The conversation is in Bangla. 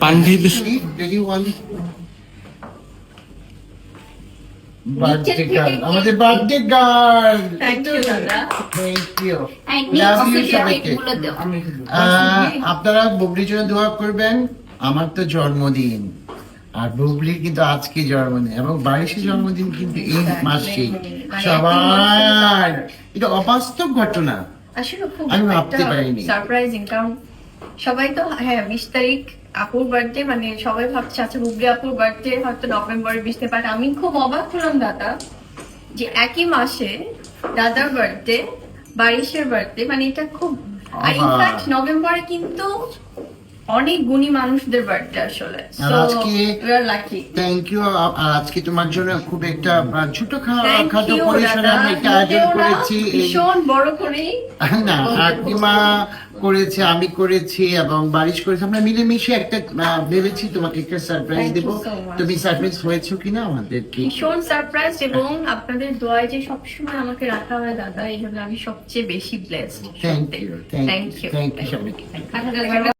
পান্ডি Did you want birthday girl আমাদের বার্থডে গার্ল Thank you, দাদা। থ্যাংক ইউ এই লাভ সবাইকে গুলো দাও আহ, আপনারা বুবলির জন্য দোয়া করবেন। আমার তো জন্মদিন। আর বুবলির কিন্তু আজকে জন্মদিন এবং বাইশে জন্মদিন কিন্তু এই মাসে সবার এটা অবাস্তব ঘটনা। আসলে খুব আমি ভাবতে পারিনি। সারপ্রাইজিং কারণ সবাই তো হ্যাঁ বিশ তারিখ আপুর বার্থডে মানে সবাই ভাবছে আচ্ছা বুবলি আপুর বার্থডে হয়তো নভেম্বরে বিষতে পারে আমি খুব অবাক হলাম দাদা যে একই মাসে দাদার বার্থডে বারিশের বার্থডে মানে এটা খুব আর। ইনফ্যাক্ট নভেম্বরে কিন্তু অনেক গুণী মানুষদের বার্থডে আসলে। আর আজকে- লাকি থ্যাংক ইউ আজকে তোমার জন্য খুব একটা ছোট পরিসরে আমি একটা আয়োজন করেছি। ভীষণ বড় করেই না কাকিমা করেছে আমি করেছি এবং বারিশ করেছে। আমরা মিলেমিশে একটা ভেবেছি তোমাকে একটা সারপ্রাইজ দেব. তুমি সারপ্রাইজ হয়েছো কিনা আমাদেরকে? ভীষণ সারপ্রাইজ এবং আপনাদের দোয়ায় যে সবসময় আমাকে রাখা হয় দাদা এই জন্য আমি সবচেয়ে বেশি blessed thank you thank you thank you সবাইকে।